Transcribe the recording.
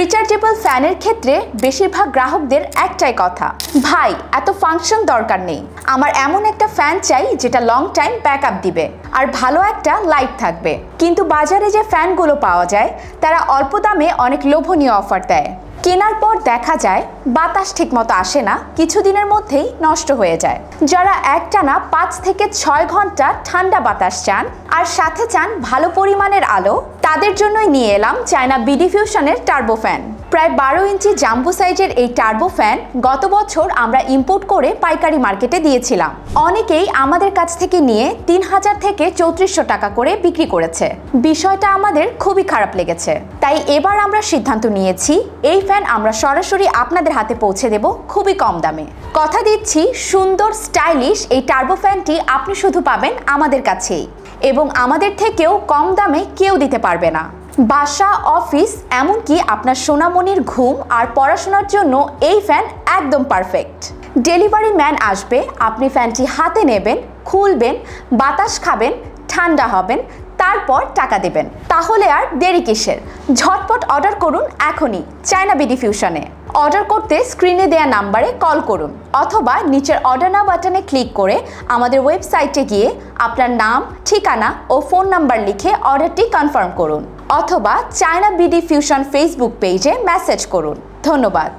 Rechargeable ফ্যানের ক্ষেত্রে বেশিরভাগ গ্রাহকদের একটাই কথা, ভাই, এত ফাংশন দরকার নেই। আমার এমন একটা ফ্যান চাই যেটা লং টাইম ব্যাকআপ দিবে আর ভালো একটা লাইট থাকবে। কিন্তু বাজারে যে ফ্যানগুলো পাওয়া যায়, তারা অল্প দামে অনেক লোভনীয় অফার দেয়। কেনার পর দেখা যায়, বাতাস ঠিকমতো আসে না, কিছুদিনের মধ্যেই নষ্ট হয়ে যায়। যারা একটানা পাঁচ থেকে ছয় ঘণ্টা ঠান্ডা বাতাস চান আর সাথে চান ভালো পরিমাণের আলো, তাদের জন্যই নিয়ে এলাম চায়না বিডি ফিউশনের টার্বো ফ্যান প্রায় বারো ইঞ্চি জাম্বো সাইজের এই টার্বো ফ্যান গত বছর আমরা ইম্পোর্ট করে পাইকারি মার্কেটে দিয়েছিলাম। অনেকেই আমাদের কাছ থেকে নিয়ে তিন হাজার থেকে চৌত্রিশশো টাকা করে বিক্রি করেছে। বিষয়টা আমাদের খুবই খারাপ লেগেছে। তাই এবার আমরা সিদ্ধান্ত নিয়েছি, এই ফ্যান আমরা সরাসরি আপনাদের হাতে পৌঁছে দেব খুবই কম দামে। কথা দিচ্ছি, সুন্দর স্টাইলিশ এই টার্বো ফ্যানটি আপনি শুধু পাবেন আমাদের কাছেই। এবং আমাদের থেকেও কম দামে কেউ দিতে পারবে না। বাসা, অফিস, এমনকি আপনার সোনামণির ঘুম আর পড়াশোনার জন্য এই ফ্যান একদম পারফেক্ট। ডেলিভারি ম্যান আসবে, আপনি ফ্যানটি হাতে নেবেন, খুলবেন, বাতাস খাবেন, ঠান্ডা হবেন, তারপর টাকা দেবেন। তাহলে আর দেরি কিসের? ঝটপট অর্ডার করুন এখনই চায়না বিডি ফিউশনে। অর্ডার করতে স্ক্রিনে দেয়া নাম্বারে কল করুন অথবা নিচের অর্ডার না বাটনে ক্লিক করে আমাদের ওয়েবসাইটে গিয়ে আপনার নাম, ঠিকানা ও ফোন নাম্বার লিখে অর্ডারটি কনফার্ম করুন। অথবা চায়না বিডি ফিউশন ফেসবুক পেজে মেসেজ করুন। ধন্যবাদ।